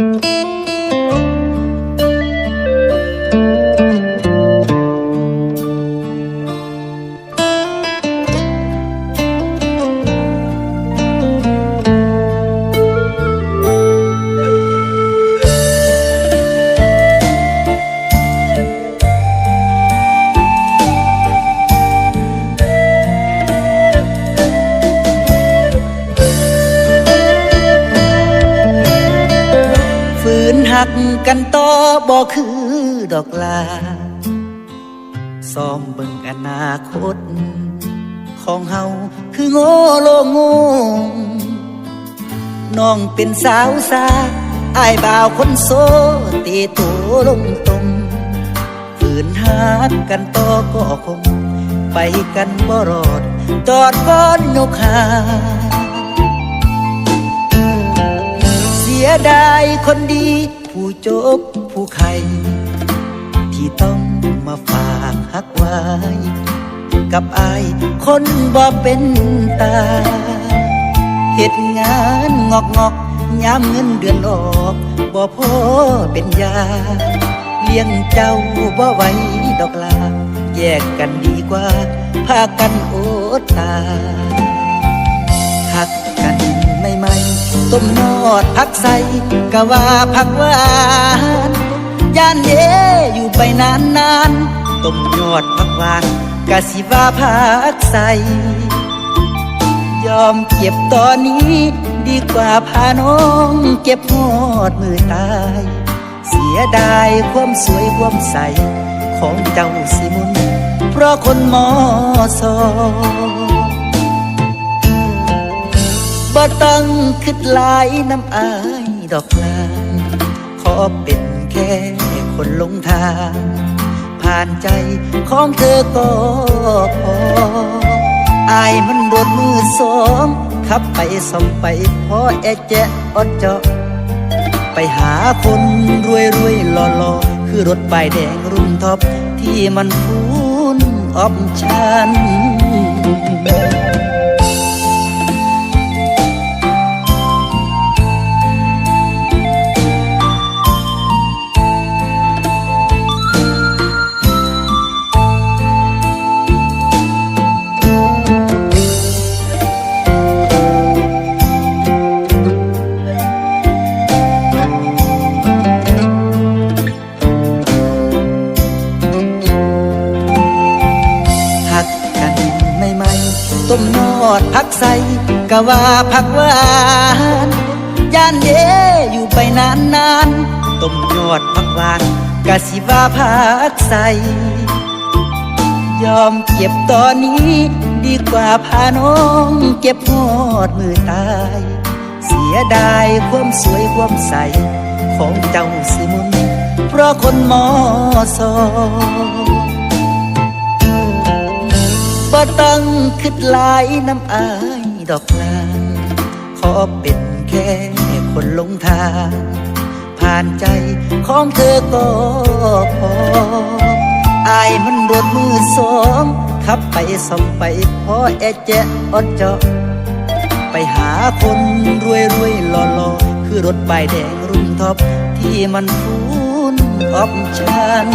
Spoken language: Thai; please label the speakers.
Speaker 1: ฝื หักกันต่อบ่คือดอกลาซ้อมเบิ่งอนาคต ของเฮาคือโง่โลงงงน้องเป็นสาวสาอายบ่าวคนโซตีตัวลงตมฝืนหักกันต่อก็คง ไปกันบ่รอด จอดก้อนยกหา ยดายคนดี ผู้จบผู้ใครที่ต้องมาฝากหักไว้ กับอายคนบ่เป็นตาเหตุงานงอกงอกยามเงินเดือนออกบ่พอเป็นยา เลี้ยงเจ้าบ่ไหวดอกลา แยกกันดีกว่า พากันโอดตา ๆต้มนอดพักใสกะว่าพักหวานย่านเยอยู่ไปนานนานต้มยอดพักหวานกะสิว่าพักใส ยอมเก็บตอนนี้ ดีกว่าพาน้องเก็บหอดมือตาย เสียดายความสวยความใส ของเจ้าสิมุน เพราะคนมอสอ บ่ต้องคิดหลายน้ำอายดอกลาขอเป็นแค่คนหลงทาง ผ่านใจของเธอก็พออายมันรถมือสองขับไปส่องไปพอแอแจะอดเจาะไปหาคนรวยรวยหล่อหล่อคือรถป้ายแดงรุ่นท็อปที่มันฟูนออปชัน ต้มนอดพักใส่กะว่าพักหวานย่านเยอยู่ไปนานนานต้มยอดพักหวานกะสิว่าพักใส่ยอมเก็บตอนนี้ ดีกว่าพาน้องเก็บหอดมือตาย เสียดายความสวยความใส ของเจ้าสิมุนเพราะคนมอสอ บ่ต้องคิดหลายน้ำอายดอกลาขอเป็นแค่คนหลงทาง ผ่านใจของเธอก็พออายมันรถมือสองขับไปส่องไปพอแอแจะอดเจาะไปหาคนรวยรวยหล่อหล่อคือรถป้ายแดงรุ่นท็อปที่มันฟูนออปชัน